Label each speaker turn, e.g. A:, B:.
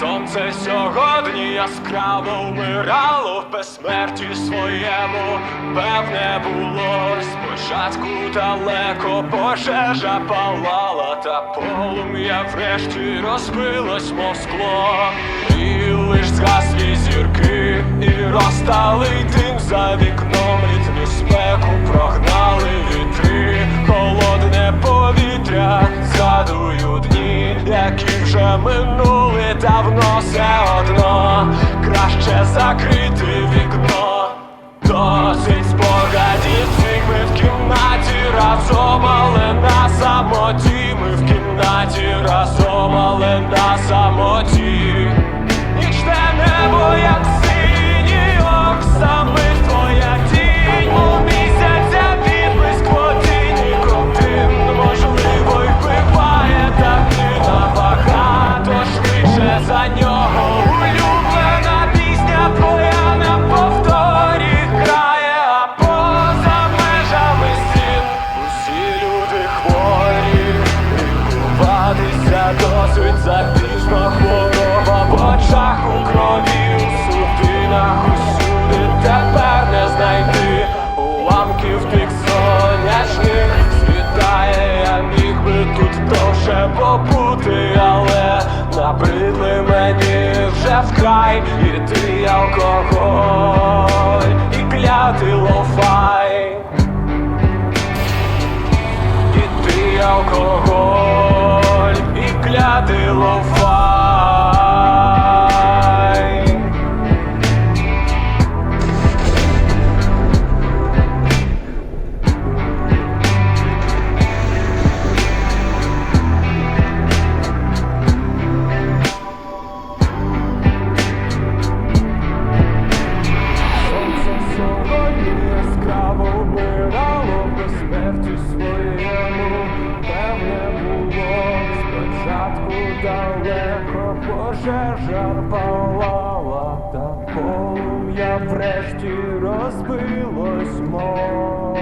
A: Сонце сьогодні яскраво вмирало в безсмерті своєму, певне було спочатку далеко пожежа палала, та полум'я врешті розбилось, мов скло, і лиш згаслі зірки, і розталий дим за вікном, літню спеку прогнали давно все одно, краще закрити вікно. Досить спогадів цих ми в кімнаті разом, але на самоті ми в кімнаті разом, але на самоті. Досить запізно хвороба в очах у крові, у судинах усюди. Тепер не знайти уламків тих сонячних. Світає, я міг би тут довше побути, але набридли мені вже вкрай і і клятий лофай. Сонце сьогодні яскраво вмирало в безсмерті своєму, далеко пожежа палала, та полум'я врешті розбилось мов.